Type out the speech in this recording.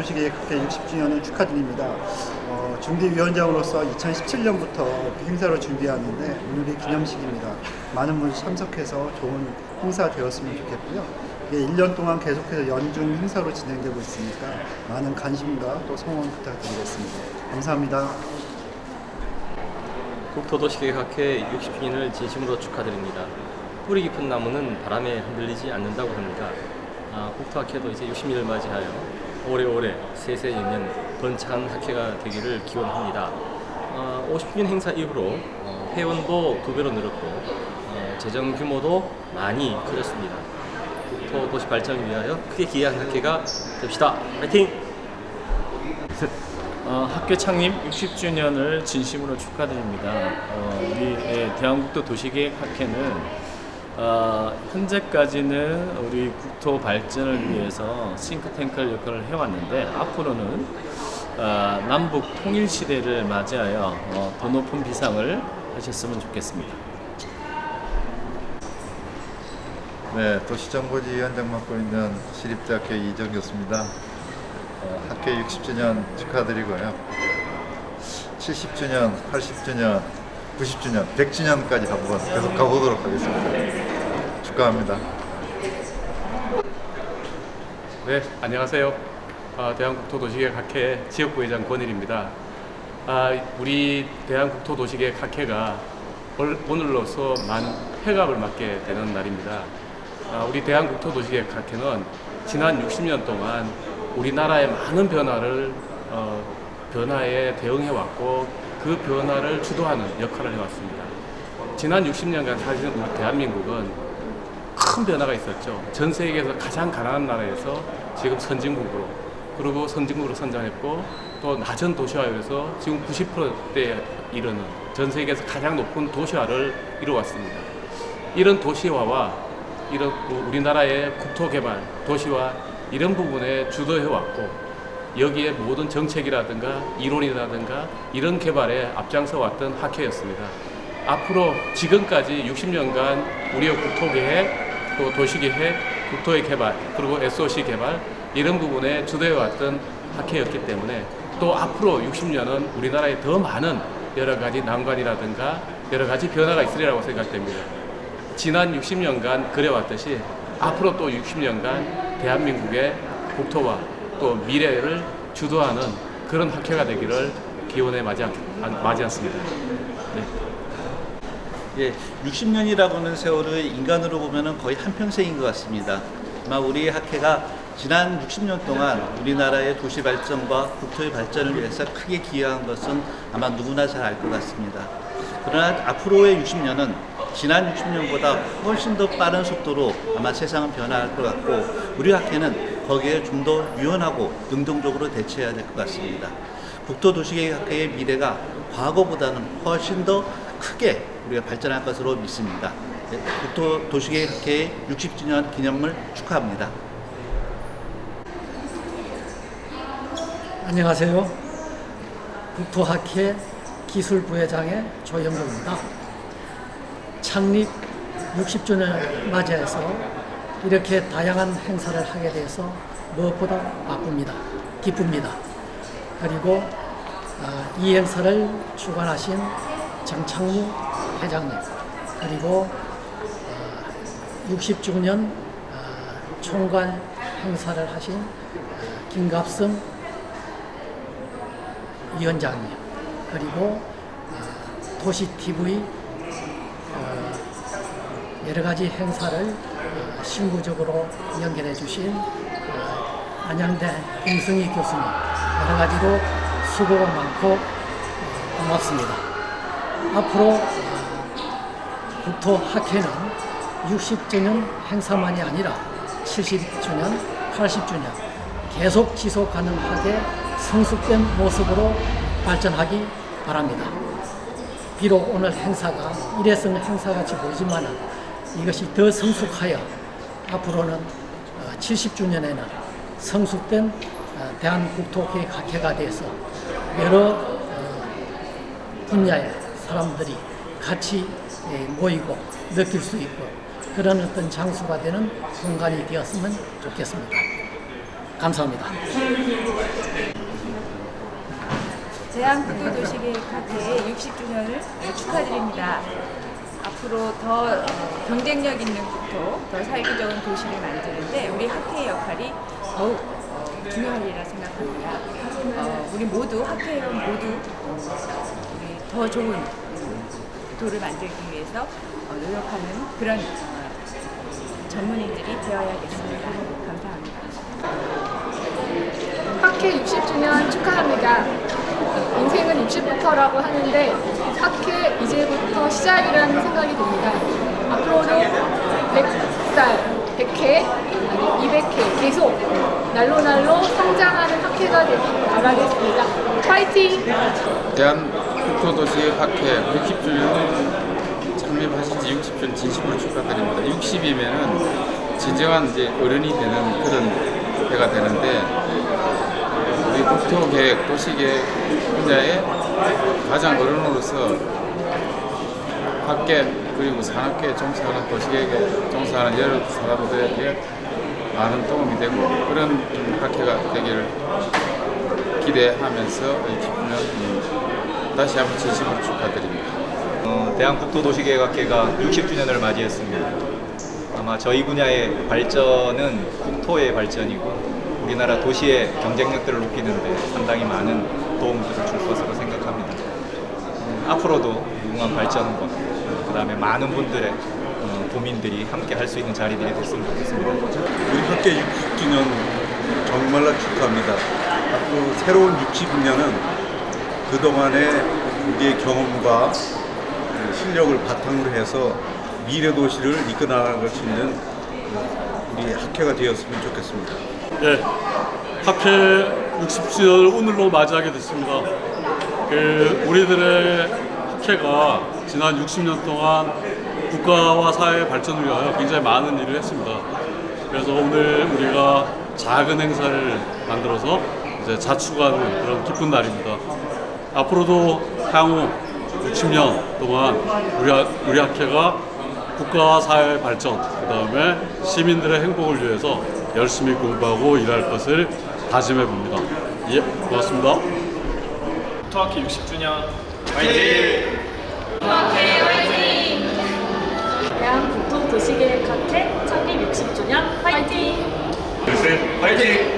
도시계획 학회 60주년을 축하드립니다. 어, 중대위원장으로서 2017년부터 행사를 준비하는데 오늘이 기념식입니다. 많은 분이 참석해서 좋은 행사 되었으면 좋겠고요. 이게 1년 동안 계속해서 연중 행사로 진행되고 있으니까 많은 관심과 또 성원 부탁드리겠습니다. 감사합니다. 국토도시계획학회 60주년을 진심으로 축하드립니다. 뿌리 깊은 나무는 바람에 흔들리지 않는다고 합니다. 아, 국토학회도 이제 60년을 맞이하여 오래오래 세세년년 번창한 학회가 되기를 기원합니다. 아, 50주년 행사 이후로 어, 회원도 두 배로 늘었고 어, 재정 규모도 많이 커졌습니다. 국토도시 발전을 위하여 크게 기여한 학회가 됩시다. 파이팅! 어, 학교 창립 60주년을 진심으로 축하드립니다. 어, 우리 예, 대한국도 도시계획학회는 어, 현재까지는 우리 국토 발전을 위해서 싱크탱크 역할을 해왔는데 앞으로는 어, 남북 통일 시대를 맞이하여 어, 더 높은 비상을 하셨으면 좋겠습니다. 네, 도시정보지 위원장 맡고 있는 시립대학교 이정 교수입니다. 어, 학회 60주년 축하드리고요. 70주년, 80주년, 90주년, 100주년까지 한번 계속 가보도록 하겠습니다. 축하합니다. 네, 안녕하세요. 아, 대한국토도시계획학회 지역부회장 권일입니다. 아, 우리 대한국토도시계획학회가 올- 오늘로서 만 회갑을 맞게 되는 날입니다. 아, 우리 대한국토도시계획학회는 지난 60년 동안 우리나라의 많은 변화를 어, 변화에 대응해 왔고 그 변화를 주도하는 역할을 해왔습니다. 지난 60년간 사실 우리 대한민국은 큰 변화가 있었죠. 전 세계에서 가장 가난한 나라에서 지금 선진국으로 그리고 선진국으로 선정했고 또 낮은 도시화율에서 지금 90%대에 이르는 전 세계에서 가장 높은 도시화를 이루었습니다. 이런 도시화와 이런 우리나라의 국토 개발, 도시화 이런 부분에 주도해 왔고 여기에 모든 정책이라든가 이론이라든가 이런 개발에 앞장서 왔던 학회였습니다. 앞으로 지금까지 60년간 우리의 국토계획, 또 도시계획, 국토의 개발, 그리고 SOC 개발 이런 부분에 주도해 왔던 학회였기 때문에 또 앞으로 60년은 우리나라에 더 많은 여러 가지 난관이라든가 여러 가지 변화가 있으리라고 생각됩니다. 지난 60년간 그래왔듯이 앞으로 또 60년간 대한민국의 국토와 또 미래를 주도하는 그런 학회가 되기를 기원에 맞이, 맞이 않습니다. 네. 예, 60년이라고는 세월을 인간으로 보면 거의 한평생인 것 같습니다. 아마 우리 학회가 지난 60년 동안 우리나라의 도시 발전과 국토의 발전을 위해서 크게 기여한 것은 아마 누구나 잘 알 것 같습니다. 그러나 앞으로의 60년은 지난 60년보다 훨씬 더 빠른 속도로 아마 세상은 변화할 것 같고 우리 학회는 거기에 좀 더 유연하고 능동적으로 대처해야 될 것 같습니다. 국토도시계획학회의 미래가 과거보다는 훨씬 더 크게 우리가 발전할 것으로 믿습니다. 네, 국토도시계획학회의 60주년 기념을 축하합니다. 안녕하세요. 국토학회 기술부회장의 조영국입니다. 창립 60주년을 맞이해서 이렇게 다양한 행사를 하게 돼서 무엇보다 바쁩니다. 기쁩니다. 그리고 아, 이 행사를 주관하신 정창무 회장님 그리고 60주년 아, 총괄 행사를 하신 아, 김갑성 위원장님 그리고 어, 도시 TV 어, 여러 가지 행사를 어, 신구적으로 연결해 주신 어, 안양대 김승희 교수님 여러 가지로 수고가 많고 어, 고맙습니다. 앞으로 어, 국토 학회는 60주년 행사만이 아니라 70주년, 80주년 계속 지속 가능하게 성숙된 모습으로 발전하기 바랍니다. 비록 오늘 행사가 일회성 행사같이 보이지만 이것이 더 성숙하여 앞으로는 70주년에는 성숙된 어, 대한국토계획학회가 돼서 여러 어, 분야의 사람들이 같이 예, 모이고 느낄 수 있고 그런 어떤 장소가 되는 공간이 되었으면 좋겠습니다. 감사합니다. 대한국도도시계획 학회의 60주년을 축하드립니다. 앞으로 더 경쟁력 있는 국토, 더 살기 좋은 도시를 만드는데 우리 학회의 역할이 더욱 어, 중요하리라 생각합니다. 어, 우리 모두 학회원 모두 어, 우리 더 좋은 국토를 만들기 위해서 어, 노력하는 그런 어, 전문인들이 되어야겠습니다. 감사합니다. 학회 60주년 축하합니다. 60부터라고 하는데 학회 이제부터 시작이라는 생각이 듭니다. 앞으로도 100살, 100회, 200회 계속 날로 날로 성장하는 학회가 되길 바라겠습니다. 파이팅! 대한 국토도시 학회 60주년 창립하신 지 60주년 진심으로 축하드립니다. 60이면은 진정한 이제 어른이 되는 그런 해가 되는데 우리 국토계획, 도시계획 분야의 가장 어른으로서 학계 그리고 산업계에 종사하는 도시계획에 종사하는 여러 사람들에게 많은 도움이 되고 그런 학회가 되기를 기대하면서 60주년 다시 한번 진심으로 축하드립니다. 어, 대한국토도시계획학회가 60주년을 맞이했습니다. 아마 저희 분야의 발전은 국토의 발전이고 우리나라 도시의 경쟁력들을 높이는데 상당히 많은 도움들을 줄 것으로 생각합니다. 음, 앞으로도 무궁한 발전과 그 다음에 많은 분들의 어, 도민들이 함께 할 수 있는 자리들이 됐으면 좋겠습니다. 우리 학계 60주년 정말로 축하합니다. 앞으로 새로운 60년은 그동안의 우리의 경험과 그 실력을 바탕으로 해서 미래 도시를 이끌어 나갈 수 있는 우리 학회가 되었으면 좋겠습니다. 예, 학회 60주년을 오늘로 맞이하게 됐습니다. 그 우리들의 학회가 지난 60년 동안 국가와 사회의 발전을 위하여 굉장히 많은 일을 했습니다. 그래서 오늘 우리가 작은 행사를 만들어서 이제 자축하는 그런 기쁜 날입니다. 앞으로도 향후 60년 동안 우리, 학- 우리 학회가 국가와 사회의 발전, 그 다음에 시민들의 행복을 위해서 열심히 공부하고 일할 것을 다짐해 봅니다. 예, 고맙습니다. 국토학회 60주년 대한국토도시계획학회 창립 60주년 화이팅! 화이팅!